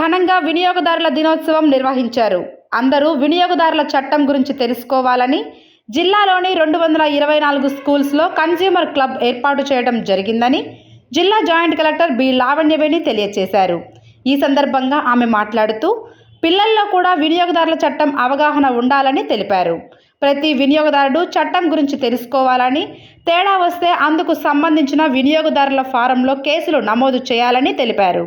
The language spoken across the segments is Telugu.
ఘనంగా వినియోగదారుల దినోత్సవం నిర్వహించారు. అందరూ వినియోగదారుల చట్టం గురించి తెలుసుకోవాలని జిల్లాలోని రెండు వందల ఇరవై నాలుగు స్కూల్స్లో కన్జ్యూమర్ క్లబ్ ఏర్పాటు చేయడం జరిగిందని జిల్లా జాయింట్ కలెక్టర్ బి లావణ్యవేణి తెలియజేశారు ఈ సందర్భంగా ఆమె మాట్లాడుతూ పిల్లల్లో కూడా వినియోగదారుల చట్టం అవగాహన ఉండాలని తెలిపారు. ప్రతి వినియోగదారుడు చట్టం గురించి తెలుసుకోవాలని తేడా వస్తే అందుకు సంబంధించిన వినియోగదారుల ఫారంలో కేసులు నమోదు చేయాలని తెలిపారు.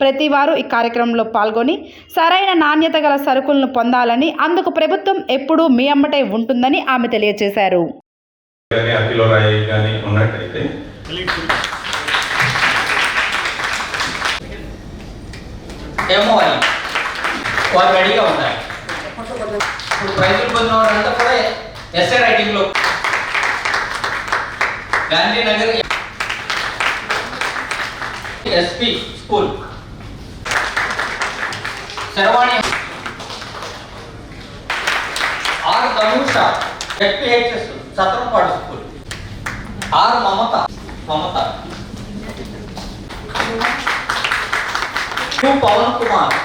ప్రతి వారు ఈ కార్యక్రమంలో పాల్గొని సరైన నాణ్యత గల సరుకులను పొందాలని అందుకు ప్రభుత్వం ఎప్పుడూ మీ అమ్మటే ఉంటుందని ఆమె తెలియజేశారు రెడీగా ఉంటారు. ఇప్పుడు ప్రైజులు పొందిన కూడా SA Gandhinagar SP school. Sharavani R Dhanusha H P H S Satrapadu school R Mamata Mamata to Pavan Kumar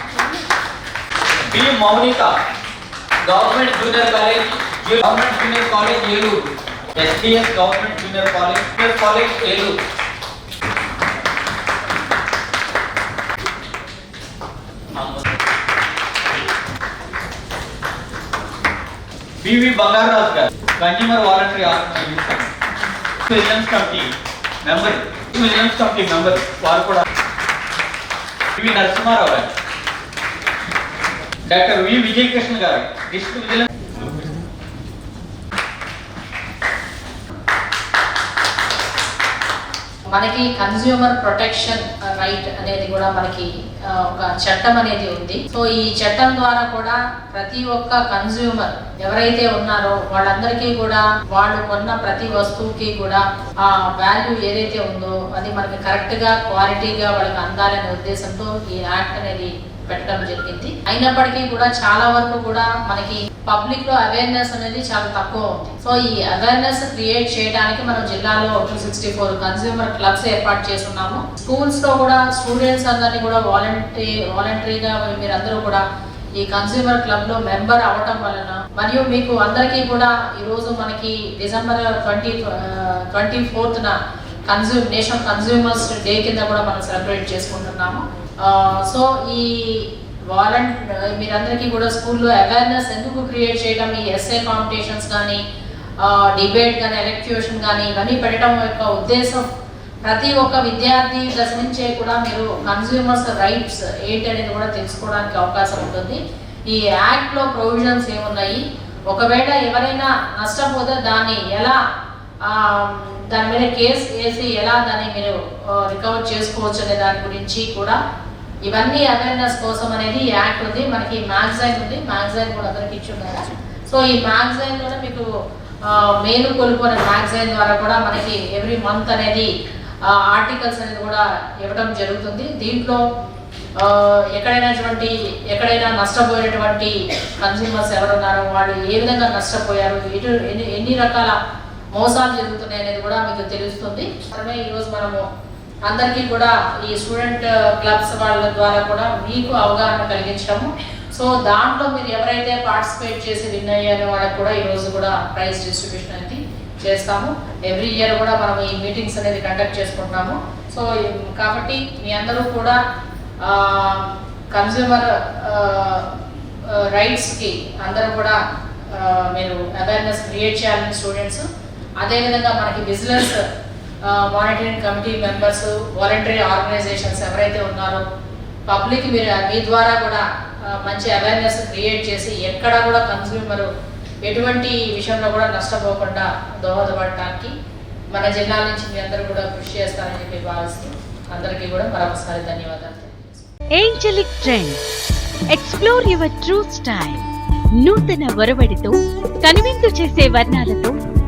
B Mounika government junior college government junior college Eluru S D S government junior college college Eluru BV Bangaraju garu consumer voluntary organisation vigilance committee member vigilance committee member వారు కూడా PV Narasimha Rao garu doctor V Vijayakrishna garu district vigilance మనకి కన్స్యూమర్ ప్రొటెక్షన్ రైట్ అనేది కూడా మనకి ఒక చట్టం అనేది ఉంది. సో ఈ చట్టం ద్వారా కూడా ప్రతి ఒక్క కన్స్యూమర్ ఎవరైతే ఉన్నారో వాళ్ళందరికీ కూడా వాళ్ళు కొన్న ప్రతి వస్తువుకి కూడా ఆ వాల్యూ ఏదైతే ఉందో అది మనకి కరెక్ట్గా క్వాలిటీగా వాళ్ళకి అందాలనే ఉద్దేశంతో ఈ యాక్ట్ అనేది పెట్టడం జరిగింది. అయినప్పటికీ కూడా చాలా వరకు కూడా మనకి పబ్లిక్లో అవేర్నెస్ అనేది చాలా తక్కువ ఉంది. సో ఈ అవేర్నెస్ క్రియేట్ చేయడానికి మనం జిల్లాలో two sixty four consumer clubs ఏర్పాటు చేస్తున్నాము. స్కూల్స్లో కూడా స్టూడెంట్స్ అందరినీ కూడా వాలంటీ వాలంటరీగా మీరందరూ కూడా ఈ కన్స్యూమర్ క్లబ్లో మెంబర్ అవటం వలన మరియు మీకు అందరికీ కూడా ఈ రోజు మనకి డిసెంబర్ ట్వంటీ ట్వంటీ ఫోర్త్ న కన్స్యూమ్ నేషనల్ కన్స్యూమర్స్ డే కింద కూడా మనం సెలబ్రేట్ చేసుకుంటున్నాము. సో ఈ వాలంట్ మీరందరికీ కూడా స్కూల్లో అవేర్నెస్ ఎందుకు క్రియేట్ చేయడం ఈ ఎస్ఏ కాంపిటీషన్స్ కానీ డిబేట్ కానీ ఎలక్ట్యూషన్ కానీ ఇవన్నీ పెట్టడం యొక్క ఉద్దేశం ప్రతి ఒక్క విద్యార్థి దశ నుంచే కూడా మీరు కన్స్యూమర్స్ రైట్స్ ఏంటి అనేది కూడా తెలుసుకోవడానికి అవకాశం ఉంటుంది. ఈ యాక్ట్లో ప్రొవిజన్స్ ఏమున్నాయి? ఒకవేళ ఎవరైనా నష్టపోతే దాన్ని ఎలా దాని మీద కేసు వేసి ఎలా దాన్ని మీరు రికవర్ చేసుకోవచ్చు అనే దాని గురించి కూడా ఇవన్నీ అవేర్నెస్ కోసం అనేది యాక్ట్ ఉంది. మనకి మ్యాగజైన్ ఉంది. మ్యాగజైన్ కూడా అందరికి ఇచ్చి ఉన్నారు సో ఈ మ్యాగ్జైన్ కూడా మీకు మేలు కోల్పోయిన మ్యాగ్జైన్ మ్యాగజైన్ ద్వారా కూడా మనకి ఎవ్రీ మంత్ అనేది ఆర్టికల్స్ అనేది కూడా ఇవ్వడం జరుగుతుంది. దీంట్లో ఎక్కడైనటువంటి ఎక్కడైనా నష్టపోయినటువంటి కన్స్యూమర్స్ ఎవరున్నారో వాళ్ళు ఏ విధంగా నష్టపోయారు ఎటు ఎన్ని ఎన్ని రకాల మోసాలు జరుగుతున్నాయి అనేది కూడా మీకు తెలుస్తుంది. మనమే ఈరోజు మనము అందరికీ కూడా ఈ స్టూడెంట్ క్లబ్స్ వాళ్ళ ద్వారా కూడా మీకు అవగాహన కలిగించడము సో దాంట్లో మీరు ఎవరైతే పార్టిసిపేట్ చేసి విన్ అయ్యారో వాళ్ళకి కూడా ఈరోజు కూడా ప్రైజ్ డిస్ట్రిబ్యూషన్ అనేది చేస్తాము. ఎవ్రీ ఇయర్ కూడా మనం ఈ మీటింగ్స్ అనేది కండక్ట్ చేసుకుంటాము సో కాబట్టి మీ అందరూ కూడా కన్జ్యూమర్ రైట్స్కి అందరూ కూడా మీరు అవేర్నెస్ క్రియేట్ చేయాలని స్టూడెంట్స్ అదేవిధంగా మనకి business monitoring committee members voluntary organisations ఎవరైతే ఉన్నారో పబ్లిక్ మీరు మీ ద్వారా కూడా మంచి అవేర్నెస్ క్రియేట్ చేసి ఎక్కడ కూడా కన్స్యూమర్ ఎటువంటి విషయంలో కూడా నష్టపోకుండా దోహదపడటానికి మన జిల్లా నుంచి మీ అందరూ కూడా కృషి చేస్తారని చెప్పి భావిస్తూ అందరికీ కూడా మరొకసారి ధన్యవాదాలు Angelic Trend explore your true style నూతన ఒరవడితో కనువిందు చేసే వర్ణాలతో